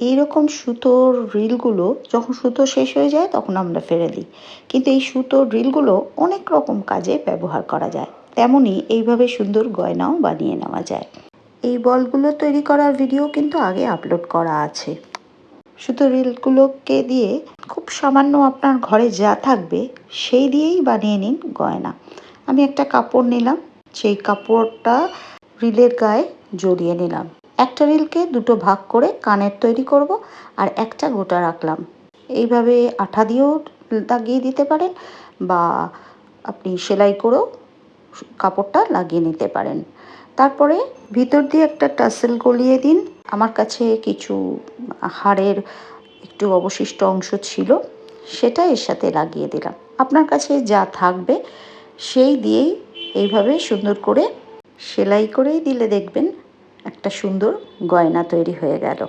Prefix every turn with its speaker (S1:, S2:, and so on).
S1: এইরকম সুতোর রিলগুলো যখন সুতো শেষ হয়ে যায়, তখন আমরা ফেলে দিই। কিন্তু এই সুতোর রিলগুলো অনেক রকম কাজে ব্যবহার করা যায়। তেমনই এইভাবে সুন্দর গয়নাও বানিয়ে নেওয়া যায়। এই বলগুলো তৈরি করার ভিডিও কিন্তু আগে আপলোড করা আছে। সুতো রিলগুলোকে দিয়ে খুব সামান্য আপনার ঘরে যা থাকবে, সেই দিয়েই বানিয়ে নিন গয়না। আমি একটা কাপড় নিলাম, সেই কাপড়টা রিলের গায়ে জড়িয়ে নিলাম। একটা রিলকে দুটো ভাগ করে কানের তৈরি করব আর একটা গোটা রাখলাম। এইভাবে আঠা দিয়েও লাগিয়ে দিতে পারেন বা আপনি সেলাই করেও কাপড়টা লাগিয়ে নিতে পারেন। তারপরে ভিতর দিয়ে একটা টাসেল গলিয়ে দিন। আমার কাছে কিছু হাড়ের একটু অবশিষ্ট অংশ ছিল, সেটা এর সাথে লাগিয়ে দিলাম। আপনার কাছে যা থাকবে সেই দিয়েই এইভাবে সুন্দর করে সেলাই করেই দিলে দেখবেন একটা সুন্দর গয়না তৈরি হয়ে গেল।